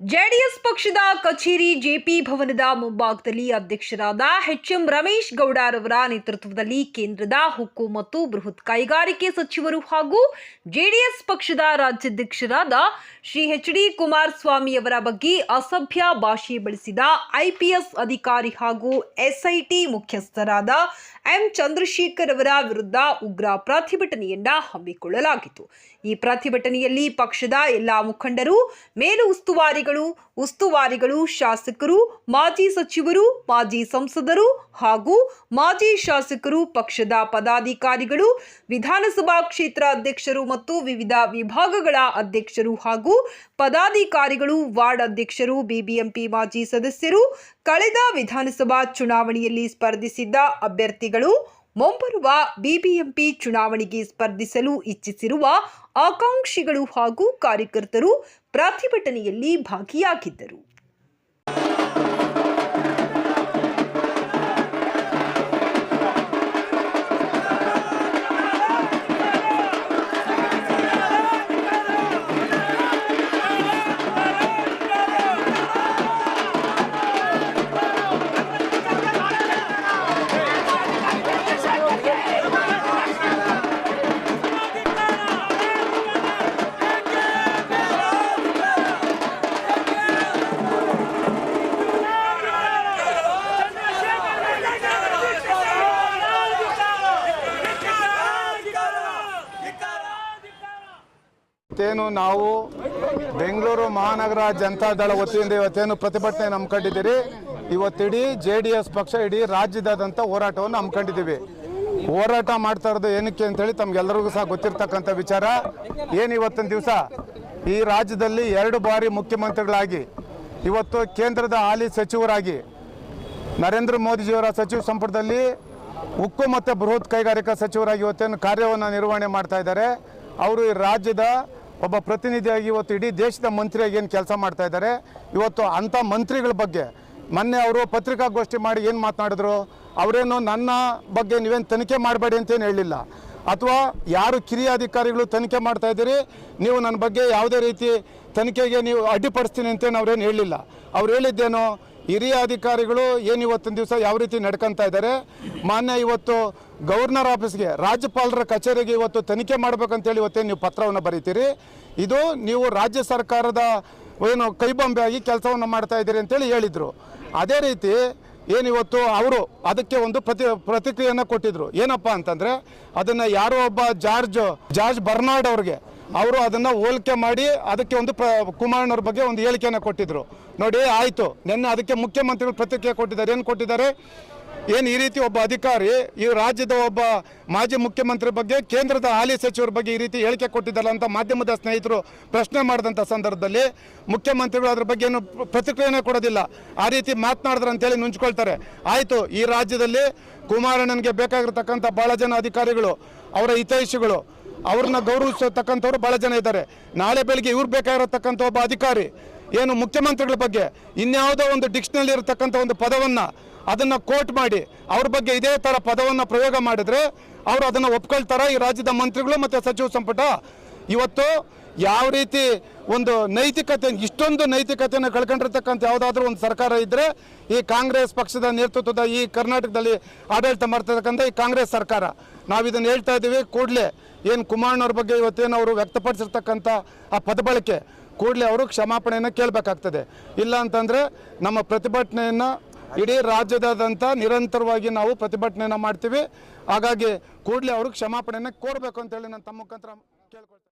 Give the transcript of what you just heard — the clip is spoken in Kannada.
ಜೆಡಿಎಸ್ ಪಕ್ಷದ ಕಚೇರಿ ಜೆಪಿ ಭವನದ ಮುಂಭಾಗದಲ್ಲಿ ಅಧ್ಯಕ್ಷರಾದ ಎಚ್ ಎಂ ರಮೇಶ್ ಗೌಡರವರ ನೇತೃತ್ವದಲ್ಲಿ ಕೇಂದ್ರದ ಹುಕ್ಕು ಮತ್ತು ಬೃಹತ್ ಕೈಗಾರಿಕೆ ಸಚಿವರು ಹಾಗೂ ಜೆಡಿಎಸ್ ಪಕ್ಷದ ರಾಜ್ಯಾಧ್ಯಕ್ಷರಾದ ಶ್ರೀ ಎಚ್ ಡಿ ಕುಮಾರಸ್ವಾಮಿ ಅವರ ಬಗ್ಗೆ ಅಸಭ್ಯ ಭಾಷೆ ಬಳಸಿದ ಐಪಿಎಸ್ ಅಧಿಕಾರಿ ಹಾಗೂ ಎಸ್ಐಟಿ ಮುಖ್ಯಸ್ಥರಾದ ಎಂ ಚಂದ್ರಶೇಖರ್ ಅವರ ವಿರುದ್ಧ ಉಗ್ರ ಪ್ರತಿಭಟನೆಯನ್ನ ಹಮ್ಮಿಕೊಳ್ಳಲಾಗಿತ್ತು. ಈ ಪ್ರತಿಭಟನೆಯಲ್ಲಿ ಪಕ್ಷದ ಎಲ್ಲಾ ಮುಖಂಡರು, ಮೇಲು ಉಸ್ತುವಾರಿಗಳು ಉಸ್ತುವಾರಿಗಳು, ಶಾಸಕರು, ಮಾಜಿ ಸಚಿವರು, ಮಾಜಿ ಸಂಸದರು ಹಾಗೂ ಮಾಜಿ ಶಾಸಕರು, ಪಕ್ಷದ ಪದಾಧಿಕಾರಿಗಳು, ವಿಧಾನಸಭಾ ಕ್ಷೇತ್ರ ಅಧ್ಯಕ್ಷರು ಮತ್ತು ವಿವಿಧ ವಿಭಾಗಗಳ ಅಧ್ಯಕ್ಷರು ಹಾಗೂ ಪದಾಧಿಕಾರಿಗಳು, ವಾರ್ಡ್ ಅಧ್ಯಕ್ಷರು, ಬಿಬಿಎಂಪಿ ಮಾಜಿ ಸದಸ್ಯರು, ಕಳೆದ ವಿಧಾನಸಭಾ ಚುನಾವಣೆಯಲ್ಲಿ ಸ್ಪರ್ಧಿಸಿದ್ದ ಅಭ್ಯರ್ಥಿಗಳು ಮುಂಬರುವ ಬಿಬಿಎಂಪಿ ಚುನಾವಣೆಗೆ ಸ್ಪರ್ಧಿಸಲು ಇಚ್ಛಿಸಿರುವ ಆಕಾಂಕ್ಷಿಗಳು ಹಾಗೂ ಕಾರ್ಯಕರ್ತರು ಪ್ರತಿಭಟನೆಯಲ್ಲಿ ಭಾಗಿಯಾಗಿದ್ದರು. ಇವತ್ತೇನು ನಾವು ಬೆಂಗಳೂರು ಮಹಾನಗರ ಜನತಾ ದಳ ವತಿಯಿಂದ ಇವತ್ತೇನು ಪ್ರತಿಭಟನೆ ಹಮ್ಮಿಕೊಂಡಿದ್ದೀರಿ? ಇವತ್ತಿಡೀ ಜೆ ಡಿ ಎಸ್ ಪಕ್ಷ ಇಡೀ ರಾಜ್ಯದಾದಂಥ ಹೋರಾಟವನ್ನು ಹಮ್ಮಿಕೊಂಡಿದ್ದೀವಿ. ಹೋರಾಟ ಮಾಡ್ತಾ ಇರೋದು ಏನಕ್ಕೆ ಅಂತೇಳಿ ತಮ್ಗೆಲ್ಲರಿಗೂ ಸಹ ಗೊತ್ತಿರ್ತಕ್ಕಂಥ ವಿಚಾರ. ಏನು ಇವತ್ತಿನ ದಿವಸ? ಈ ರಾಜ್ಯದಲ್ಲಿ ಎರಡು ಬಾರಿ ಮುಖ್ಯಮಂತ್ರಿಗಳಾಗಿ, ಇವತ್ತು ಕೇಂದ್ರದ ಹಾಲಿ ಸಚಿವರಾಗಿ, ನರೇಂದ್ರ ಮೋದಿಜಿಯವರ ಸಚಿವ ಸಂಪುಟದಲ್ಲಿ ಉಕ್ಕು ಮತ್ತು ಬೃಹತ್ ಕೈಗಾರಿಕಾ ಸಚಿವರಾಗಿ ಇವತ್ತೇನು ಕಾರ್ಯವನ್ನು ನಿರ್ವಹಣೆ ಮಾಡ್ತಾ ಇದ್ದಾರೆ. ಅವರು ಈ ರಾಜ್ಯದ ಒಬ್ಬ ಪ್ರತಿನಿಧಿಯಾಗಿ ಇವತ್ತು ಇಡೀ ದೇಶದ ಮಂತ್ರಿಯಾಗಿ ಏನು ಕೆಲಸ ಮಾಡ್ತಾ ಇದ್ದಾರೆ? ಇವತ್ತು ಅಂಥ ಮಂತ್ರಿಗಳ ಬಗ್ಗೆ. ಮೊನ್ನೆ ಅವರು ಪತ್ರಿಕಾಗೋಷ್ಠಿ ಮಾಡಿ ಏನು ಮಾತನಾಡಿದ್ರು? ಅವರೇನು ನನ್ನ ಬಗ್ಗೆ ನೀವೇನು ತನಿಖೆ ಮಾಡಬೇಡಿ ಅಂತೇನು ಹೇಳಿಲ್ಲ ಅಥವಾ ಯಾರು ಕಿರಿಯ ಅಧಿಕಾರಿಗಳು ತನಿಖೆ ಮಾಡ್ತಾ ಇದ್ದೀರಿ? ನೀವು ನನ್ನ ಬಗ್ಗೆ ಯಾವುದೇ ರೀತಿ ತನಿಖೆಗೆ ನೀವು ಅಡ್ಡಿಪಡಿಸ್ತೀನಿ ಅಂತೇನು ಅವ್ರೇನು ಹೇಳಿಲ್ಲ ಅವ್ರು ಹೇಳಿದ್ದೇನು? ಹಿರಿಯ ಅಧಿಕಾರಿಗಳು ಏನು ಇವತ್ತಿನ ದಿವಸ ಯಾವ ರೀತಿ ನಡ್ಕೊತಾ ಇದ್ದಾರೆ? ಮಾನ್ಯ ಇವತ್ತು ಗವರ್ನರ್ ಆಫೀಸ್ಗೆ ರಾಜ್ಯಪಾಲರ ಕಚೇರಿಗೆ ಇವತ್ತು ತನಿಖೆ ಮಾಡ್ಬೇಕಂತೇಳಿ ಇವತ್ತೇನು ನೀವು ಪತ್ರವನ್ನು ಬರೀತೀರಿ? ಇದು ನೀವು ರಾಜ್ಯ ಸರ್ಕಾರದ ಏನು ಕೈಬೊಂಬೆಯಾಗಿ ಕೆಲಸವನ್ನು ಮಾಡ್ತಾ ಇದ್ದೀರಿ ಅಂತೇಳಿ ಹೇಳಿದರು. ಅದೇ ರೀತಿ ಏನಿವತ್ತು ಅವರು ಅದಕ್ಕೆ ಒಂದು ಪ್ರತಿ, ಪ್ರತಿಕ್ರಿಯೆಯನ್ನು ಕೊಟ್ಟಿದ್ರು. ಏನಪ್ಪ ಅಂತಂದರೆ, ಅದನ್ನು ಯಾರೋ ಒಬ್ಬ ಜಾರ್ಜ್ ಜಾರ್ಜ್ ಬರ್ನಾರ್ಡ್ ಅವ್ರಿಗೆ ಅವರು ಅದನ್ನು ಹೋಲಿಕೆ ಮಾಡಿ ಅದಕ್ಕೆ ಒಂದು ಪ್ರ ಕುಮಾರಣ್ಣವ್ರ ಬಗ್ಗೆ ಒಂದು ಹೇಳಿಕೆಯನ್ನು ಕೊಟ್ಟಿದ್ರು. ನೋಡಿ, ಆಯಿತು. ನಿನ್ನೆ ಅದಕ್ಕೆ ಮುಖ್ಯಮಂತ್ರಿಗಳು ಪ್ರತಿಕ್ರಿಯೆ ಕೊಟ್ಟಿದ್ದಾರೆ. ಏನು ಕೊಟ್ಟಿದ್ದಾರೆ? ಏನು ಈ ರೀತಿ ಒಬ್ಬ ಅಧಿಕಾರಿ ಈ ರಾಜ್ಯದ ಒಬ್ಬ ಮಾಜಿ ಮುಖ್ಯಮಂತ್ರಿ ಬಗ್ಗೆ, ಕೇಂದ್ರದ ಹಾಲಿ ಸಚಿವರ ಬಗ್ಗೆ ಈ ರೀತಿ ಹೇಳಿಕೆ ಕೊಟ್ಟಿದ್ದಲ್ಲ ಅಂತ ಮಾಧ್ಯಮದ ಸ್ನೇಹಿತರು ಪ್ರಶ್ನೆ ಮಾಡಿದಂಥ ಸಂದರ್ಭದಲ್ಲಿ ಮುಖ್ಯಮಂತ್ರಿಗಳು ಅದ್ರ ಬಗ್ಗೆ ಏನು ಪ್ರತಿಕ್ರಿಯೆನೇ ಕೊಡೋದಿಲ್ಲ. ಆ ರೀತಿ ಮಾತನಾಡಿದ್ರು ಅಂತೇಳಿ ನುಂಚ್ಕೊಳ್ತಾರೆ ಆಯಿತು, ಈ ರಾಜ್ಯದಲ್ಲಿ ಕುಮಾರಣ್ಣನಿಗೆ ಬೇಕಾಗಿರ್ತಕ್ಕಂಥ ಭಾಳ ಜನ ಅಧಿಕಾರಿಗಳು, ಅವರ ಹಿತೈಷಿಗಳು ಅವ್ರನ್ನ ಗೌರವಿಸತಕ್ಕಂಥವ್ರು ಭಾಳ ಜನ ಇದ್ದಾರೆ. ನಾಳೆ ಬೆಳಿಗ್ಗೆ ಇವ್ರು ಬೇಕಾಗಿರತಕ್ಕಂಥ ಒಬ್ಬ ಅಧಿಕಾರಿ, ಏನು ಮುಖ್ಯಮಂತ್ರಿಗಳ ಬಗ್ಗೆ ಇನ್ಯಾವುದೋ ಒಂದು ಡಿಕ್ಷನಲ್ಲಿ ಇರತಕ್ಕಂಥ ಒಂದು ಪದವನ್ನು ಅದನ್ನು ಕೋಟ್ ಮಾಡಿ, ಅವ್ರ ಬಗ್ಗೆ ಇದೇ ಥರ ಪದವನ್ನು ಪ್ರಯೋಗ ಮಾಡಿದ್ರೆ ಅವರು ಅದನ್ನು ಒಪ್ಕೊಳ್ತಾರ? ಈ ರಾಜ್ಯದ ಮಂತ್ರಿಗಳು ಮತ್ತು ಸಚಿವ ಸಂಪುಟ ಇವತ್ತು ಯಾವ ರೀತಿ ಒಂದು ನೈತಿಕತೆ, ಇಷ್ಟೊಂದು ನೈತಿಕತೆಯನ್ನು ಕಳ್ಕೊಂಡಿರ್ತಕ್ಕಂಥ ಯಾವುದಾದ್ರೂ ಒಂದು ಸರ್ಕಾರ ಇದ್ದರೆ ಈ ಕಾಂಗ್ರೆಸ್ ಪಕ್ಷದ ನೇತೃತ್ವದ ಈ ಕರ್ನಾಟಕದಲ್ಲಿ ಆಡಳಿತ ಮಾಡ್ತಕ್ಕಂಥ ಈ ಕಾಂಗ್ರೆಸ್ ಸರ್ಕಾರ. ನಾವು ಇದನ್ನು ಹೇಳ್ತಾ ಇದ್ದೀವಿ, ಕೂಡಲೇ ಏನು ಕುಮಾರಣ್ಣವ್ರ ಬಗ್ಗೆ ಇವತ್ತೇನು ಅವರು ವ್ಯಕ್ತಪಡಿಸಿರ್ತಕ್ಕಂಥ ಆ ಪದಬಳಕೆ ಕೂಡಲೇ ಅವರು ಕ್ಷಮಾಪಣೆಯನ್ನು ಕೇಳಬೇಕಾಗ್ತದೆ. ಇಲ್ಲ ಅಂತಂದರೆ ನಮ್ಮ ಪ್ರತಿಭಟನೆಯನ್ನು ಇಡೀ ರಾಜ್ಯದಾದಂಥ ನಿರಂತರವಾಗಿ ನಾವು ಪ್ರತಿಭಟನೆಯನ್ನು ಮಾಡ್ತೀವಿ. ಹಾಗಾಗಿ ಕೂಡಲೇ ಅವರು ಕ್ಷಮಾಪಣೆಯನ್ನು ಕೋರಬೇಕು ಅಂತೇಳಿ ನಾನು ತಮ್ಮ ಮುಖಾಂತರ ಕೇಳ್ಕೊಳ್ತೇನೆ.